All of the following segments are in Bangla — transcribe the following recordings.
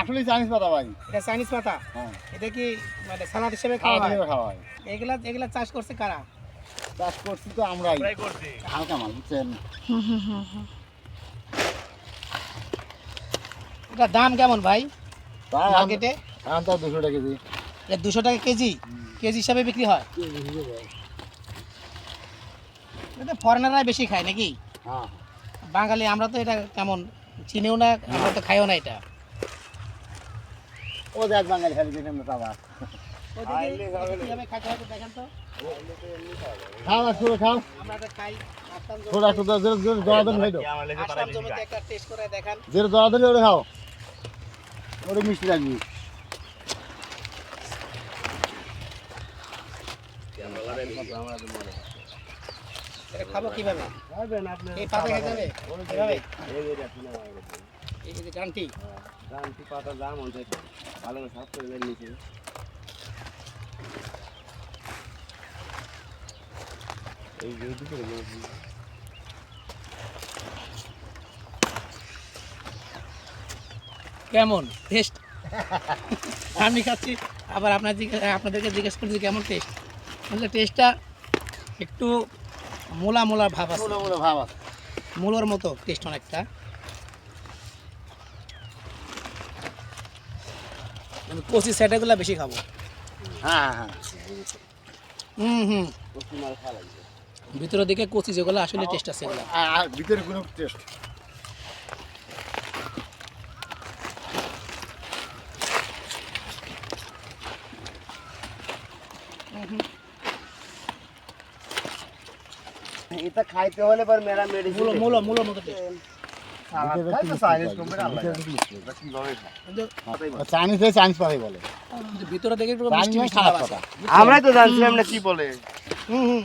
আসলে চাইনিজ পাতা ভাই। এটা চাইনিজ পাতা? হ্যাঁ। এটা কি মানে সালাদ হিসেবে খাওয়া হয়? খাওয়া হয়। এগুলা এগুলা চাষ করছে কারা? চাষ করছি তো আমরাই। হালকা মাল বুঝছেন? এটা দাম কেমন ভাই? মার্কেটে এখন তো দুশো টাকা কেজি। এটা দুশো টাকা কেজি? কেজি হিসাবে বিক্রি হয়? এটা ফরেনাররা বেশি খায় নাকি? হ্যাঁ। বাঙালি আমরা তো এটা কেমন চিনিও না আমরা তো খাইও না এটা। ও দেখ বাঙালি খালি দিন আমরা বাবা দেখেন তো। খাও একটু করে খাও আমরা তো খাই আসলাম জমিতে- থোড়া একটু জোরে জোরে জড়া ধরে খাই তো আসলাম জমিতে একটা টেস্ট করে এটা খাব কীভাবে এই পাতা খেতে হবে এই যে কেমন? টেস্ট আমি খাচ্ছি আবার আপনার আপনাদেরকে জিজ্ঞেস করছি কেমন টেস্ট আসলে টেস্টটা একটু মোলা মোলা ভাব আছে। মনে মনে ভাব আছে। মূলোর মতো টেস্ট অনেকটা। আমি কচি স্যাটাগুলো বেশি খাব। হ্যাঁ হ্যাঁ। হুম হুম। ভিতরের দিকে কচি যেগুলো আসলে টেস্ট আছে এগুলো। ভিতরে কোনো টেস্ট এটা খাইতে হলে পর মেরা মেডিসিন মূলো মূলো মূলোর মতো টেস্ট। চাইনিজ চাইনিজ পাতাই বলে। ভিতরে দিকে মিষ্টি মিষ্টি খারাপ ভাব আছে। কথা। আমরাই তো জানছিলাম না কি বলে। হুম হুম।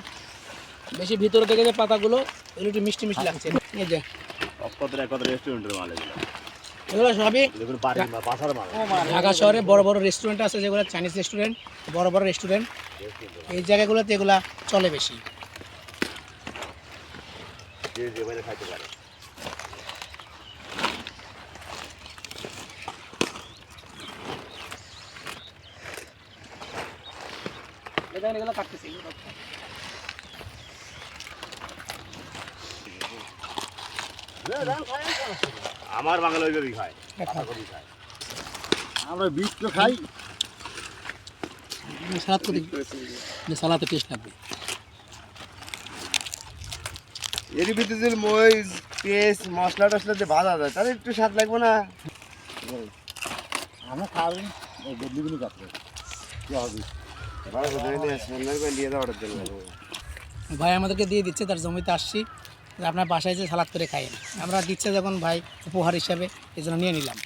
বেশি ভিতরে থেকে যে পাতাগুলো এগুলো একটু মিষ্টি মিষ্টি লাগছে। এই যে। কতটা কত রেস্টুরেন্টের মাল এগুলো সবই মাল ঢাকা শহরে বড় বড় রেস্টুরেন্ট আছে যেগুলো চাইনিজ রেস্টুরেন্ট বড় বড় রেস্টুরেন্ট এই জায়গাগুলোতে এগুলা চলে বেশি। যে যে বাইরে খাইতে পারে। দেখেন এগুলো কাটতেছি। আমার বাঙালি ওইভাবেই খায় খায়। আমরা বীজ তো খাই। সালাদ করে সালাতে টেস্ট লাগবে। এর ভিতরে যে মরিচ পেস্ট মশলা টসলা যে ভাজা যায় তাহলে একটু স্বাদ লাগবে না? আমরা খাই ওই বদলিগুলি কাটতে কি হবে? ভাই আমাদেরকে দিয়ে দিচ্ছে তার জমিতে আসছি। আপনার বাসায় যে সালাদ করে খাই। আমরা দিচ্ছে যখন ভাই উপহার হিসাবে এই জন্য নিয়ে নিলাম।